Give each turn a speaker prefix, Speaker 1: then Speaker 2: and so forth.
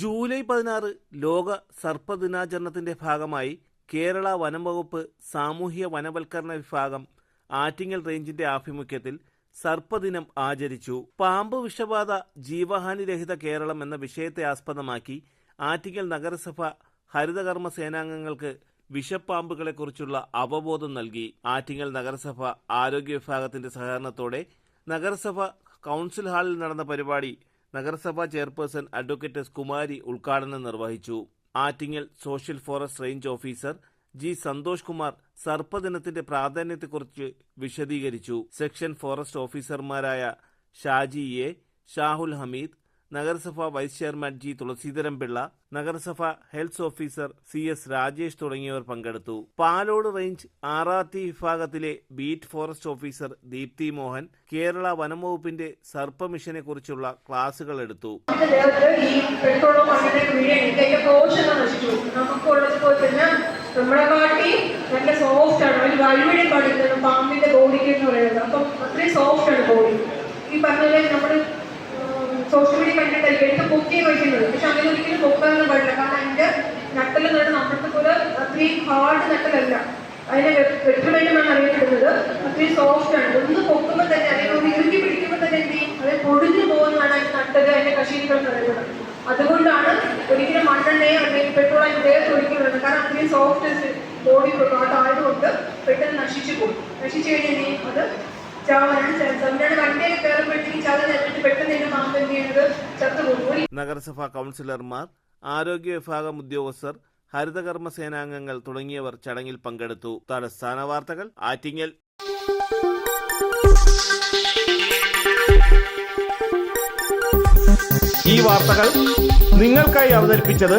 Speaker 1: July പതിനാറ് ലോക സർപ്പദിനാചരണത്തിന്റെ ഭാഗമായി കേരള വനം വകുപ്പ് സാമൂഹ്യ വനവൽക്കരണ വിഭാഗം ആറ്റിങ്ങൽ റേഞ്ചിന്റെ ആഭിമുഖ്യത്തിൽ സർപ്പദിനം ആചരിച്ചു. പാമ്പ് വിഷബാധ ജീവഹാനി രഹിത കേരളം എന്ന വിഷയത്തെ ആസ്പദമാക്കി ആറ്റിങ്ങൽ നഗരസഭ ഹരിതകർമ്മ സേനാംഗങ്ങൾക്ക് വിഷപ്പാമ്പുകളെക്കുറിച്ചുള്ള അവബോധം നൽകി. ആറ്റിങ്ങൽ നഗരസഭ ആരോഗ്യ വിഭാഗത്തിന്റെ സഹകരണത്തോടെ നഗരസഭ കൗൺസിൽ ഹാളിൽ നടന്ന പരിപാടി നഗരസഭാ ചെയർപേഴ്സൺ അഡ്വക്കേറ്റ് എസ് കുമാരി ഉദ്ഘാടനം നിർവഹിച്ചു. Attingal social forest range officer G Santhosh Kumar സർപ്പദിനത്തിന്റെ പ്രാധാന്യത്തെക്കുറിച്ച് വിശദീകരിച്ചു. സെക്ഷൻ ഫോറസ്റ്റ് ഓഫീസർമാരായ ഷാജി എ ഷാഹുൽ ഹമീദ് നഗരസഭ vice chairman G Thulaseedharan Pillai നഗരസഭ health officer C S Rajesh തുടങ്ങിയവർ പങ്കെടുത്തു. പാലോട് റേഞ്ച് ആർ വിഭാഗത്തിലെ beat forest officer Deepthi Mohan Kerala വനംവകുപ്പിന്റെ സർപ്പ മിഷനെ കുറിച്ചുള്ള ക്ലാസുകൾ എടുത്തു.
Speaker 2: നമ്മുടെ കാട്ടി നല്ല സോഫ്റ്റ് ആണ് ഒരു വഴിവിടി പാടില്ല പാമ്പിന്റെ ബോഡിക്ക് എന്ന് പറയുന്നത് അപ്പം അത്രയും സോഫ്റ്റ് ആണ് ബോഡി ഈ പറഞ്ഞ നമ്മൾ സോഷ്യൽ മീഡിയ കണ്ടിട്ടല്ലേ എടുത്ത് പൊക്കി വയ്ക്കുന്നത്. പക്ഷെ അങ്ങനെ ഒരിക്കലും പൊക്കാനൊന്നും പാടില്ല. കാരണം അതിന്റെ നട്ടൽ എന്ന് പറയുന്നത് നമ്മുടെ പോലെ അത്രയും ഹാർഡ് നട്ടലല്ല. അതിനെ വെട്ടുമെന്നാണ് അറിയപ്പെടുന്നത്. അത്രയും സോഫ്റ്റ് ആണ്. ഒന്ന് പൊക്കുമ്പോൾ തന്നെ അല്ലെങ്കിൽ ഒന്ന് ഇറുക്കി പിടിക്കുമ്പോൾ തന്നെ എന്ത് ചെയ്യും? അത് പൊടിഞ്ഞു പോകുന്നതാണ് അതിന് നട്ടത് അതിന്റെ കശീരികൾ എന്ന് പറയുന്നത്. അതുകൊണ്ടാണ് ഒരിക്കലും മണ്ണെണ്ണയോ അല്ലെങ്കിൽ പെട്രോൾ അതിന് ദേഹത്ത് ഒഴിക്കുന്നത്. കാരണം അത്രയും സോഫ്റ്റ് ബോഡി ആയതുകൊണ്ട് പെട്ടെന്ന് നശിച്ചു പോകും. നശിച്ചു കഴിഞ്ഞാൽ അത്
Speaker 1: നഗരസഭാ കൗൺസിലർമാർ ആരോഗ്യ വിഭാഗം ഉദ്യോഗസ്ഥർ ഹരിതകർമ്മ സേനാംഗങ്ങൾ തുടങ്ങിയവർ ചടങ്ങിൽ പങ്കെടുത്തു. തലസ്ഥാന വാർത്തകൾ ആറ്റിങ്ങൽ. ഈ വാർത്തകൾ നിങ്ങൾക്കായി അവതരിപ്പിച്ചത്